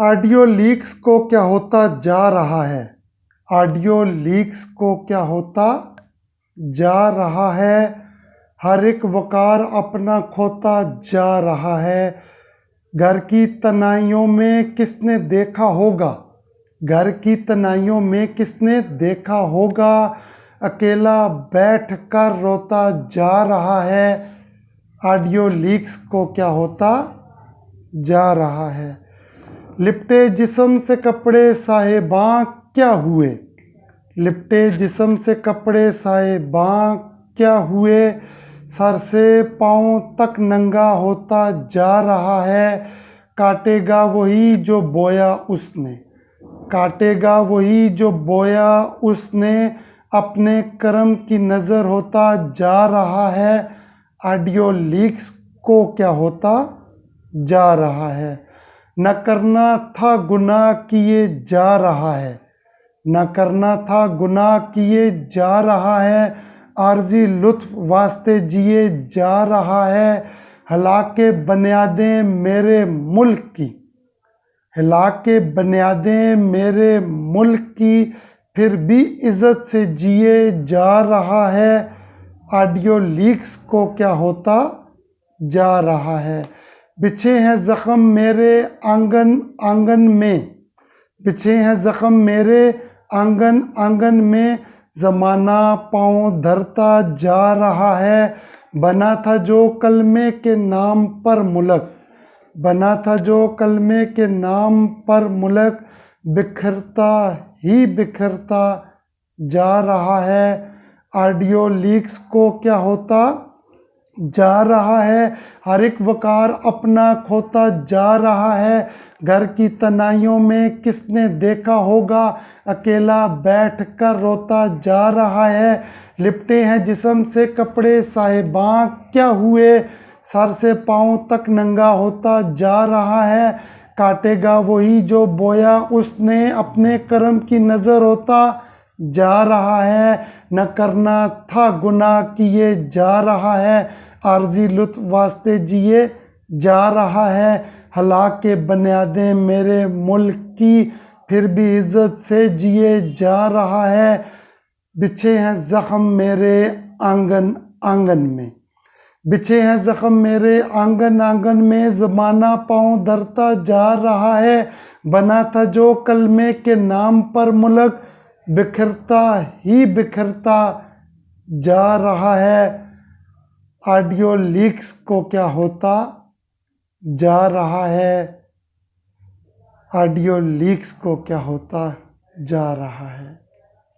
Audio leaks को क्या होता जा रहा है? ऑडियो लीक्स को क्या होता जा रहा है? हर एक वकार अपना खोता जा रहा है। घर की तनाइयों में किसने देखा होगा? घर की तनाइयों में किसने देखा होगा? अकेला बैठ कर रोता जा रहा है। ऑडियो लीक्स को क्या होता जा रहा है? लिपटे जिसम से कपड़े साहेबां क्या हुए? लिपटे जिसम से कपड़े साहेबां क्या हुए? सर से पाँव तक नंगा होता जा रहा है, काटेगा वही जो बोया उसने। काटेगा वही जो बोया उसने, अपने कर्म की नज़र होता जा रहा है, ऑडियो लीक्स को क्या होता जा रहा है? न करना था गुनाह किए जा रहा है। न करना था गुनाह किए जा रहा है। आर्जी लुत्फ वास्ते जिए जा रहा है। हलाके बुनियादें मेरे मुल्क की। हलाके बुनियादें मेरे मुल्क की। फिर भी इज़्ज़त से जिए जा रहा है। ऑडियो लीक्स को क्या होता जा रहा है? बिछे हैं ज़ख़म मेरे आँगन आँगन में। बिछे हैं ज़ख़म मेरे आँगन आँगन में। ज़माना पाँव धरता जा रहा है। बना था जो कलमे के नाम पर मुलक। बना था जो कलमे के नाम पर मुलक। बिखरता ही बिखरता जा रहा है। ऑडियो लीक्स को क्या होता? जा रहा है। हर एक वकार अपना खोता जा रहा है। घर की तनाइयों में किसने देखा होगा? अकेला बैठ कर रोता जा रहा है। लिपटे हैं जिसम से कपड़े, साहिबां, क्या हुए? सर से पाँव तक नंगा होता जा रहा है। काटेगा वही जो बोया, उसने अपने कर्म की नज़र होता जा रहा है। न करना था गुनाह किए जा रहा है। आर्जी लुत्फ वास्ते जिए जा रहा है। हलाक के बुनियादें मेरे मुल्क की फिर भी इज़्ज़त से जिए जा रहा है। बिछे हैं ज़ख़म मेरे आँगन आँगन में। बिछे हैं ज़ख़म मेरे आँगन आँगन में ज़माना पाँव धरता जा रहा है। बना था जो कलमे के नाम पर मुल्क, बिखरता ही बिखरता जा रहा है। ऑडियो लीक्स को क्या होता जा रहा है? ऑडियो लीक्स को क्या होता जा रहा है?